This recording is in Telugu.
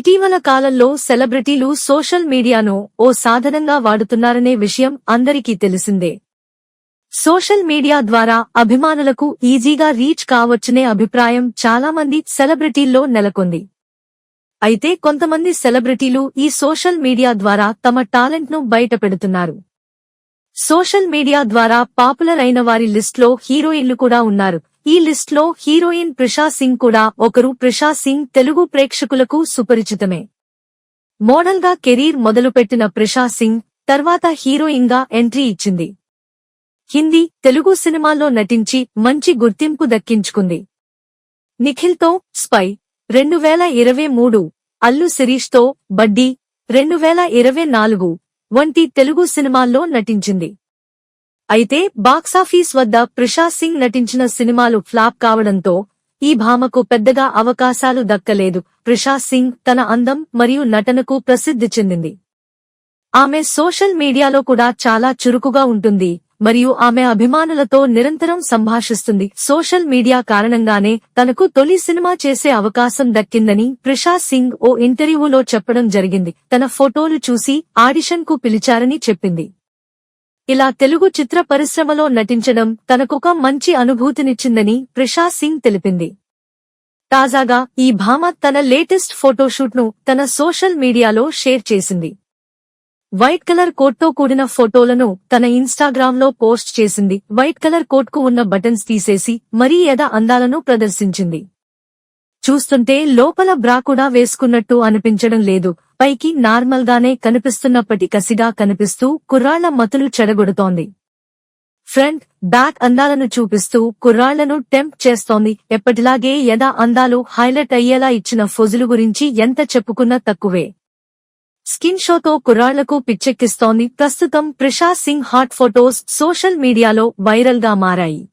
ఇటీవల కాలంలో సెలబ్రిటీలు సోషల్ మీడియాను ఓ సాధనంగా వాడుతున్నారనే విషయం అందరికీ తెలిసిందే. సోషల్ మీడియా ద్వారా అభిమానులకు ఈజీగా రీచ్ కావచ్చనే అభిప్రాయం చాలామంది సెలబ్రిటీల్లో నెలకొంది. అయితే కొంతమంది సెలబ్రిటీలు ఈ సోషల్ మీడియా ద్వారా తమ టాలెంట్ను బయటపెడుతున్నారు. సోషల్ మీడియా ద్వారా పాపులర్ అయిన వారి లిస్ట్లో హీరోయిన్లు కూడా ఉన్నారు. ఈ లిస్ట్లో హీరోయిన్ ప్రిషా సింగ్ కూడా ఒకరు. ప్రిషా సింగ్ తెలుగు ప్రేక్షకులకు సుపరిచితమే. మోడల్గా కెరీర్ మొదలుపెట్టిన ప్రిషా సింగ్ తర్వాత హీరోయిన్గా ఎంట్రీ ఇచ్చింది. హిందీ తెలుగు సినిమాల్లో నటించి మంచి గుర్తింపు దక్కించుకుంది. నిఖిల్తో స్పై రెండు వేల ఇరవై మూడు అల్లు శిరీష్తో బడ్డీ రెండు వేల ఇరవై నాలుగు వంటి తెలుగు సినిమాల్లో నటించింది. అయితే బాక్సాఫీస్ వద్ద ప్రిషా సింగ్ నటించిన సినిమాలు ఫ్లాప్ కావడంతో ఈ భామకు పెద్దగా అవకాశాలు దక్కలేదు. ప్రిషా సింగ్ తన అందం మరియు నటనకు ప్రసిద్ధి చెందింది. ఆమె సోషల్ మీడియాలో కూడా చాలా చురుకుగా ఉంటుంది మరియు ఆమె అభిమానులతో నిరంతరం సంభాషిస్తుంది. సోషల్ మీడియా కారణంగానే తనకు తొలి సినిమా చేసే అవకాశం దక్కిందని ప్రిషా సింగ్ ఓ ఇంటర్వ్యూలో చెప్పడం జరిగింది. తన ఫోటోలు చూసి ఆడిషన్కు పిలిచారని చెప్పింది. ఇలా తెలుగు చిత్ర పరిశ్రమలో నటించడం తనకొక మంచి అనుభూతినిచ్చిందని ప్రిషా సింగ్ తెలిపింది. తాజాగా ఈ భామ తన లేటెస్ట్ ఫోటోషూట్ను తన సోషల్ మీడియాలో షేర్ చేసింది. వైట్ కలర్ కోట్తో కూడిన ఫోటోలను తన ఇన్స్టాగ్రామ్లో పోస్ట్ చేసింది. వైట్ కలర్ కోట్కు ఉన్న బటన్స్ తీసేసి మరీ ఎద అందాలను ప్రదర్శించింది. చూస్తుంటే లోపల బ్రా కూడా వేసుకున్నట్టు అనిపించడం లేదు. పైకి నార్మల్ గానే కనిపిస్తున్నప్పటి కసిగా కనిపిస్తూ కుర్రాళ్ళ మతులు చెడగొడుతోంది. ఫ్రంట్ బ్యాక్ అందాలను చూపిస్తూ కుర్రాళ్ళను టెంప్ చేస్తోంది. ఎప్పటిలాగే యదా అందాలు హైలైట్ అయ్యేలా ఇచ్చిన ఫొజులు గురించి ఎంత చెప్పుకున్నా తక్కువే. స్కిన్ షోతో కుర్రాళ్ళకు పిచ్చెక్కిస్తోంది. ప్రస్తుతం Prisha Singh hot photos social మీడియాలో వైరల్గా మారాయి.